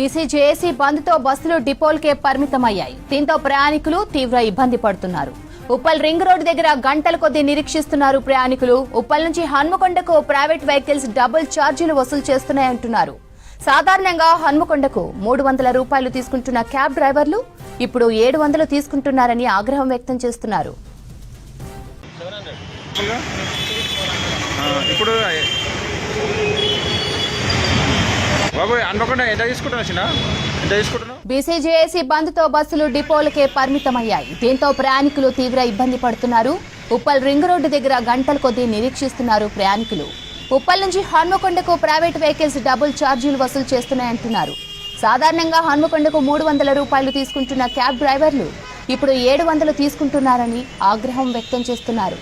BCJAC బంద్తో బస్సులు డిపోల్కే పరిమితమయ్యాయి. దీంతో ప్రయాణికులు తీవ్ర ఇబ్బంది పడుతున్నారు. ఉప్పల్ రింగ్ రోడ్డు దగ్గర గంటల కొద్దీ నిరీక్షిస్తున్నారు ప్రయాణికులు. ఉప్పల్ నుంచి హన్మకొండకు ప్రైవేట్ వెహికల్స్ డబుల్ ఛార్జీలు వసూలు చేస్తున్నాయంటున్నారు. సాధారణంగా హన్మకొండకు మూడు వందల రూపాయలు తీసుకుంటున్న క్యాబ్ డ్రైవర్లు ఇప్పుడు ఏడు వందలు తీసుకుంటున్నారని ఆగ్రహం వ్యక్తం చేస్తున్నారు. ఇప్పుడు బాబు అనుకోకుండా బీసీజేఏసీ బంద్తో బస్సులు డిపోలకే పరిమితమయ్యాయి. దీంతో ప్రయాణికులు తీవ్ర ఇబ్బంది పడుతున్నారు. ఉప్పల్ రింగ్ రోడ్డు దగ్గర గంటల కొద్దీ నిరీక్షిస్తున్నారు ప్రయాణికులు. ఉప్పల్ నుంచి హన్మకొండకు ప్రైవేట్ వెహికల్స్ డబుల్ ఛార్జీలు వసూలు చేస్తున్నాయంటున్నారు. సాధారణంగా హన్మకొండకు మూడు వందల రూపాయలు తీసుకుంటున్న క్యాబ్ డ్రైవర్లు ఇప్పుడు ఏడు వందలు తీసుకుంటున్నారని ఆగ్రహం వ్యక్తం చేస్తున్నారు.